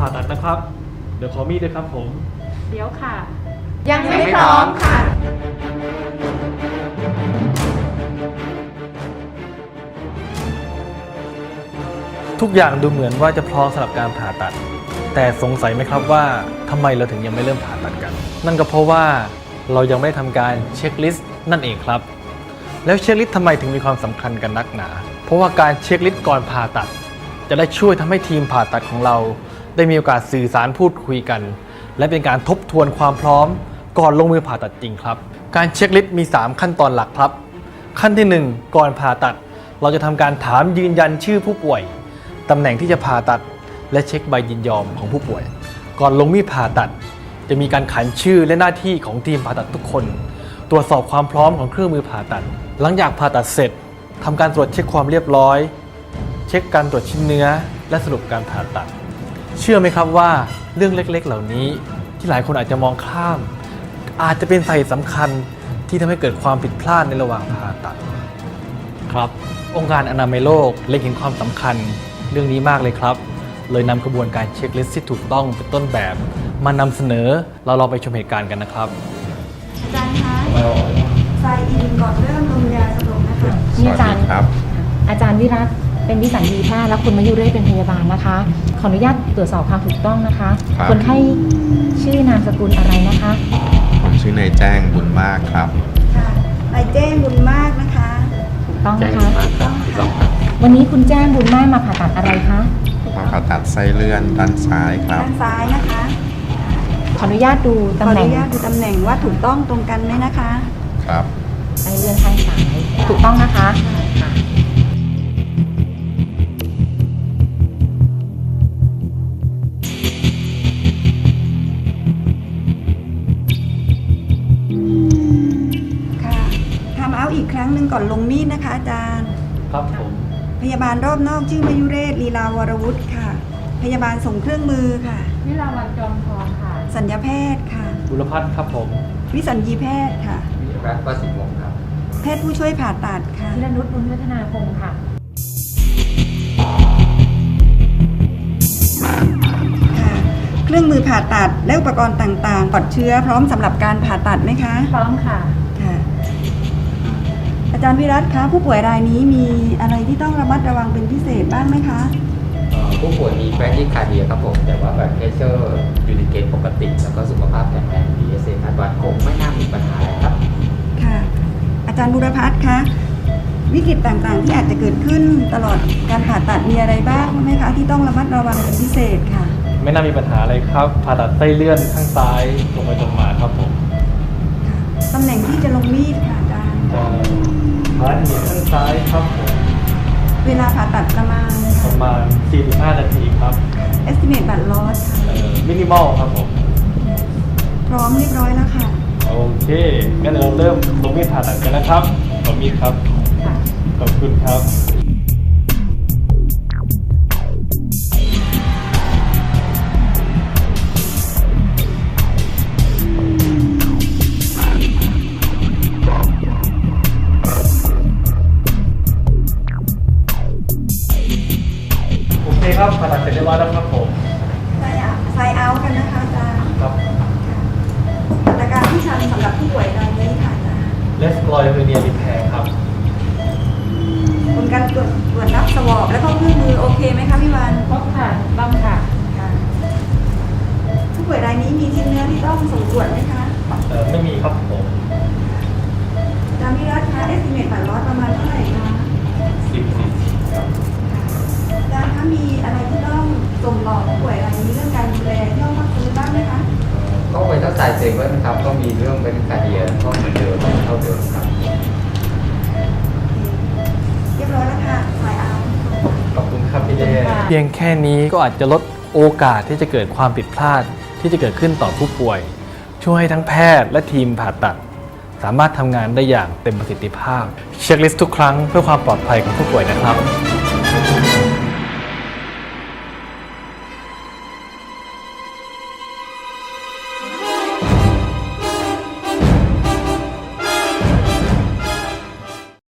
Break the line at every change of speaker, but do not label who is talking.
ครับ เดี๋ยวขอมีดด้วยครับผม
เดี๋ยวค่ะ
ยังไม่พร้อมค่ะ
ทุกอย่างดูเหมือนว่าจะพร้อมสำหรับการผ่าตัด แต่สงสัยไหมครับว่าทำไมเราถึงยังไม่เริ่มผ่าตัดกัน นั่นก็เพราะว่าเรายังไม่ได้ทำการเช็คลิสต์นั่นเองครับ แล้วเช็คลิสต์ทำไมถึงมีความสำคัญกันนักหนา เพราะว่าการเช็คลิสต์ก่อนผ่าตัด จะได้ช่วยทำให้ทีมผ่าตัดของเรา ได้มีโอกาสสื่อสารพูดคุยกัน และเป็นการทบทวนความพร้อม ก่อนลงมือผ่าตัดจริงครับ การเช็คลิสต์มี 3 ขั้นตอนหลักครับ ขั้นที่ 1 ก่อนผ่าตัด เราจะทำการถามยืนยันชื่อผู้ป่วยตำแหน่งที่จะผ่าตัด และเช็คใบยินยอมของผู้ป่วย ก่อนลงมีดผ่าตัด จะมีการขันชื่อและหน้าที่ของทีมผ่าตัดทุกคน ตรวจสอบความพร้อมของเครื่องมือผ่าตัด หลังจากผ่าตัดเสร็จทำการตรวจเช็คความเรียบร้อย เช็คการตรวจชิ้นเนื้อ และสรุปการผ่าตัด เชื่อไหมครับว่าเรื่องเล็กๆ เหล่านี้ที่หลายคนอาจจะมองข้าม อาจจะเป็นสาเหตุสำคัญที่ทำให้เกิดความผิดพลาดในระหว่างผ่าตัดครับ องค์การอนามัยโลกเล็งเห็นความสำคัญเรื่องนี้มากเลยครับ เลยนำกระบวนการเช็คลิสต์ที่ถูกต้องเป็นต้นแบบ มานำเสนอเราลองไปชมเหตุการณ์กันนะครับ
อาจารย์คะไซอินก่อนเริ่มลงยาสลบนะคะ
นี่อาจารย์
ครับ
อาจารย์วิรัต เป็นวิสัญญีแพทย์และคุณมายุเรศเป็นพยาบาลนะคะ ขออนุญาตตรวจสอบความถูกต้องนะคะ
ครับ
คนไข้ชื่อนามสกุลอะไรนะคะ
ผมชื่อนายแจ้งบุญมากครับ
ค่ะนายแจ้งบุญมากนะคะ
ถูกต้อง
แจ้ง
นะคะ
บุญมากครับถูกต้องครับ
วันนี้คุณแจ้งบุญมากมาผ่าตัดอะไรคะ
มาผ่าตัดไส้เลื่อนด้านซ้ายครับ
ด้านซ้ายนะคะ
ขออนุญาตดู
ขอ
ตำ
อ
แหน่ง
นุญาตดูตำแหน่งว่าถูกต้องตรงกันไหมนะคะ
ครับ
ไอเลื่อนข้างซ้ายถูกต้องนะคะค่ะ
ค่ะทำเอาอีกครั้งหนึ่งก่อนลงมีดนะคะ อาจารย์
ครับผม
พยาบาลรอบนอกชื่อมายุเรศลีลาวรวุฒิค่ะ พยาบาลส่งเครื่องมือค่ะ
วิลาวันจอมทองค่ะ
สัญญาแพทย์ค่ะ
บุรพัฒน์ครับผม
วิสัญญีแพทย์ค่ะ
รัฐประสิทธิ์วงศ์ครับ
แพทย์ผู้ช่วยผ่าตัดค่ะ
พิรนุชบุญพัฒนาพงศ์ค่ะ
ค่ะ เครื่องมือผ่าตัดและอุปกรณ์ต่างๆปลอดเชื้อพร้อมสำหรับการผ่าตัดไหมคะ
พร้อมค่ะ
ค่ะ อาจารย์วิรัตคะผู้ป่วยรายนี้มีอะไรที่ต้องระมัดระวังเป็นพิเศษบ้างไหมคะ
เอ่อผู้ป่วยมีแฟที่คาเดียครับผม แต่ว่าแบบเพเชอร์อยู่ในเกณฑ์ปกติ แล้วก็สุขภาพแข็งแรงดีเอสเอคาดวัดคงไม่น่ามีปัญหาอะไรครับ
ค่ะ อาจารย์บุรพัฒน์คะวิกฤตต่างๆ ที่อาจจะเกิดขึ้นตลอดการผ่าตัดมีอะไรบ้างไหมคะ ที่ต้องระมัดระวังเป็นพิเศษค่ะ
ไม่น่ามีปัญหาอะไรครับผ่าตัดไส้เลื่อนข้างซ้ายตรงไปตรงมาครับผม
ค่ะตำแหน่งที่จะลงมีดค่ะอาจารย์
จะผ่าเหยียดข้างซ้ายครับผม
เวลาผ่าตัดประมาณ
ประมาณ 45 นาทีครับ
estimate บัตรลอสค่ะ
มินิมอลครับผม
พร้อมเรียบร้อยแล้วค่ะ
โอเคงั้นเราเริ่มลงมีดผ่าตัดกันนะครับขอมีดครับ
ค่ะ
ขอบคุณครับ ร็จเรียบร้อยแล้วครับผม
ไซเอาไซเอากันนะคะอาจารย์
ครับ
แต่การที่ชันสำหรับผู้ป่วยรายนี้ค่ะอาจารย์
เลสกลอยเฮอร์เนียรีแพร์ครับ
ผลการตรวจตรวจนับสวอปแล้วก็เครื่องมือโอเคไหมคะพี่วัน
ครบค่ะถูกต้องค่ะ
ค่ะ ผู้ป่วยรายนี้มีชิ้นเนื้อที่ต้องส่งตรวจไหมคะ
เอ่อไม่มีครับผม
อาจารย์วิรัตคะเอสติเมตบัตรลอสประมาณเท่าไหร่คะ
สิบสิบครับ
อาจารย์คะมีอะไรที่ต้อง ส่งต่อผู้ป่วยรายนี้เรื่องการดูแลที่ห้องพักฟื้นบ้างไหมคะ
ก็ไวทัสไซเซเว่นครับ ก็มีเรื่องเป็นคาเดียก็เหมือนเดิมเท่าเดิมครับ
เรียบร้อยแล้วค่ะไซเอา
ขอบคุณครับพี่เด
ขอบคุณค่ะ
เพียงแค่นี้ก็อาจจะลดโอกาสที่จะเกิดความผิดพลาดที่จะเกิดขึ้นต่อผู้ป่วย ช่วยให้ทั้งแพทย์และทีมผ่าตัด สามารถทำงานได้อย่างเต็มประสิทธิภาพ เช็คลิสต์ทุกครั้งเพื่อความปลอดภัยของผู้ป่วยนะครับ